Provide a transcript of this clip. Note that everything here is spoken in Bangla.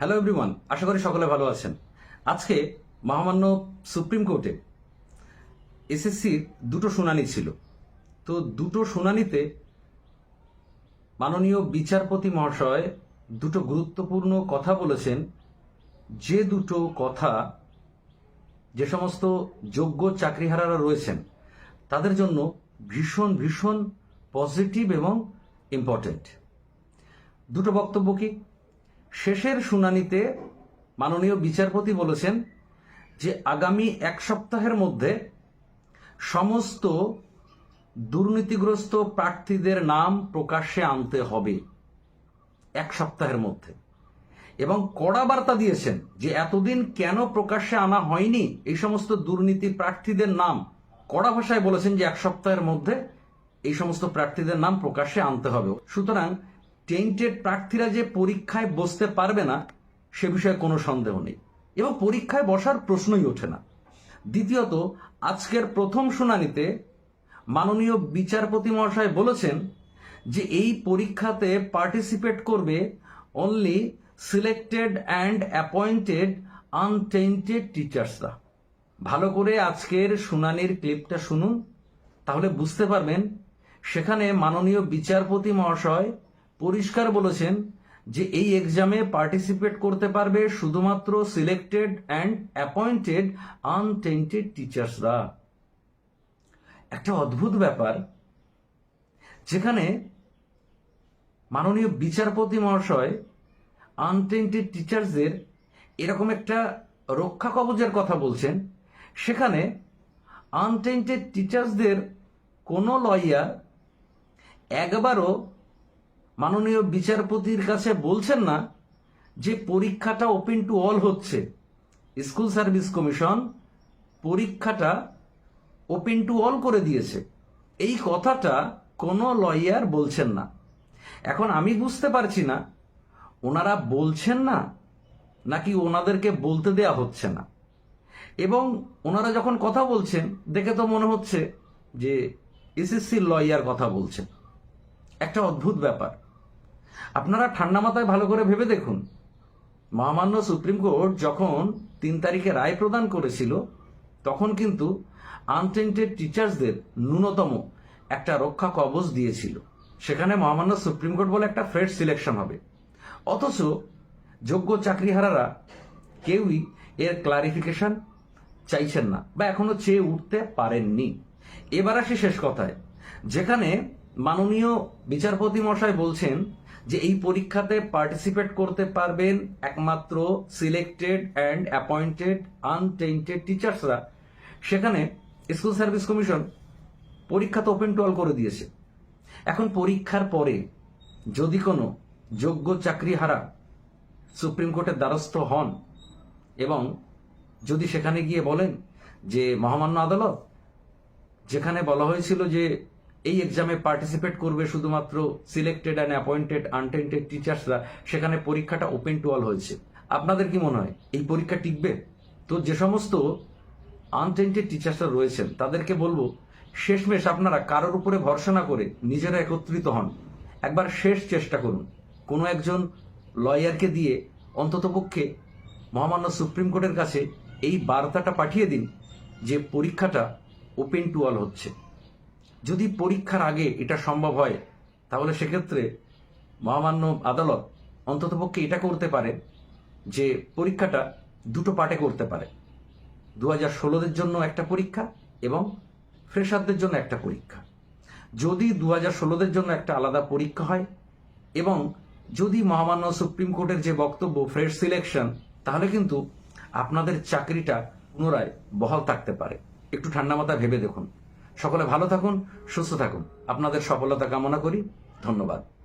হ্যালো এভরিওয়ান আশা করি সকলে ভালো আছেন। আজকে মহামান্য সুপ্রিম কোর্টে এসএসসির দুটো শুনানি ছিল। তো দুটো শুনানিতে মাননীয় বিচারপতি মহাশয় দুটো গুরুত্বপূর্ণ কথা বলেছেন। যে দুটো কথা, যে সমস্ত যোগ্য চাকরিহারারা রয়েছেন, তাদের জন্য ভীষণ ভীষণ পজিটিভ এবং ইম্পর্টেন্ট। দুটো বক্তব্য কি? শেষের শুনানিতে মাননীয় বিচারপতি বলেছেন যে আগামী এক সপ্তাহের মধ্যে সমস্ত দুর্নীতিগ্রস্ত প্রার্থীদের নাম প্রকাশ্যে আনতে হবে এক সপ্তাহের মধ্যে। এবং কড়া বার্তা দিয়েছেন যে এতদিন কেন প্রকাশ্যে আনা হয়নি এই সমস্ত দুর্নীতি প্রার্থীদের নাম। কড়া ভাষায় বলেছেন যে এক সপ্তাহের মধ্যে এই সমস্ত প্রার্থীদের নাম প্রকাশ্যে আনতে হবে। সুতরাং টেন্টেড প্রার্থীরা যে পরীক্ষায় বসতে পারবে না, সে বিষয়ে কোনো সন্দেহ নেই। এবং পরীক্ষায় বসার প্রশ্নই ওঠে না। দ্বিতীয়ত, আজকের প্রথম শুনানিতে মাননীয় বিচারপতি মহাশয় বলেছেন যে এই পরীক্ষাতে পার্টিসিপেট করবে only selected and appointed untrained টিচার্সরা ভালো করে আজকের শুনানির ক্লিপটা শুনুন, তাহলে বুঝতে পারবেন সেখানে মাননীয় বিচারপতি মহাশয় পরিষ্কার বলেছেন যে এই এক্সামে পার্টিসিপেট করতে পারবে শুধুমাত্র সিলেক্টেড অ্যান্ড অ্যাপয়েন্টেড আনটেন্টেড টিচার্সরা একটা অদ্ভুত ব্যাপার, যেখানে মাননীয় বিচারপতি মহাশয় আনটেন্টেড টিচার্সদের এরকম একটা রক্ষা কবচের কথা বলছেন, সেখানে আনটেন্টেড টিচার্সদের কোনো লয়ার একবারও মাননীয় বিচারপতির কাছে বলছেন না যে পরীক্ষাটা ওপেন টু অল হচ্ছে। স্কুল সার্ভিস কমিশন পরীক্ষাটা ওপেন টু অল করে দিয়েছে। এই কথাটা কোনো লয়ার বলছেন না। এখন আমি বুঝতে পারছি না, ওনারা বলছেন না নাকি ওনাদেরকে বলতে দেয়া হচ্ছে না। এবং ওনারা যখন কথা বলছেন, দেখে তো মনে হচ্ছে যে এসএসসির লয়ার কথা বলছেন। একটা অদ্ভুত ব্যাপার। আপনারা ঠান্ডা মাথায় ভালো করে ভেবে দেখুন। মহামান্য সুপ্রিম কোর্ট যখন তিন তারিখে রায় প্রদান করেছিল, তখন কিন্তু আনটেন্টেড টিচার্সদের ন্যূনতম একটা রক্ষা কবচ দিয়েছিল। সেখানে মহামান্য সুপ্রিম কোর্ট বলে একটা ফ্রেশ সিলেকশন হবে। অথচ যোগ্য চাকরিহারারা কেউই এর ক্লারিফিকেশন চাইছেন না বা এখনও চেয়ে উঠতে পারেননি। এবার আসি শেষ কথায়। যেখানে মাননীয় বিচারপতি মশাই বলছেন যে এই পরীক্ষাতে পার্টিসিপেট করতে পারবেন একমাত্র সিলেক্টেড অ্যান্ড অ্যাপয়েন্টেড আনটেন্টেড টিচার্সরা সেখানে স্কুল সার্ভিস কমিশন পরীক্ষা তো ওপেন টু করে দিয়েছে। এখন পরীক্ষার পরে যদি কোনো যোগ্য চাকরিহারা সুপ্রিম কোর্টের দ্বারস্থ হন এবং যদি সেখানে গিয়ে বলেন যে মহামান্য আদালত, যেখানে বলা হয়েছিল যে এই এক্সামে পার্টিসিপেট করবে শুধুমাত্র সিলেক্টেড অ্যান্ড অ্যাপয়েন্টেড আনটেন্টেড টিচার্সরা সেখানে পরীক্ষাটা ওপেন টু অল হয়েছে। আপনাদের কি মনে হয়, এই পরীক্ষা টিকবে? তো যে সমস্ত আনটেন্টেড টিচার্সরা রয়েছেন, তাদেরকে বলব, শেষমেশ আপনারা কারোর উপরে ভরসা না করে নিজেরা একত্রিত হন। একবার শেষ চেষ্টা করুন। কোনো একজন লয়ারকে দিয়ে অন্ততপক্ষে মহামান্য সুপ্রিম কোর্টের কাছে এই বার্তাটা পাঠিয়ে দিন যে পরীক্ষাটা ওপেন টু অল হচ্ছে। যদি পরীক্ষার আগে এটা সম্ভব হয়, তাহলে সেক্ষেত্রে মহামান্য আদালত অন্ততপক্ষে এটা করতে পারে যে পরীক্ষাটা দুটো পার্টে করতে পারে। দু হাজার ষোলোদের জন্য একটা পরীক্ষা এবং ফ্রেশারদের জন্য একটা পরীক্ষা। যদি দু হাজার ষোলোদের জন্য একটা আলাদা পরীক্ষা হয় এবং যদি মহামান্য সুপ্রিম কোর্টের যে বক্তব্য ফ্রেশ সিলেকশন তাহলে কিন্তু আপনাদের চাকরিটা পুনরায় বহাল থাকতে পারে। একটু ঠান্ডা মাথা ভেবে দেখুন। সকলে ভালো থাকুন সুস্থ থাকুন। আপনাদের সফলতা কামনা করি। ধন্যবাদ।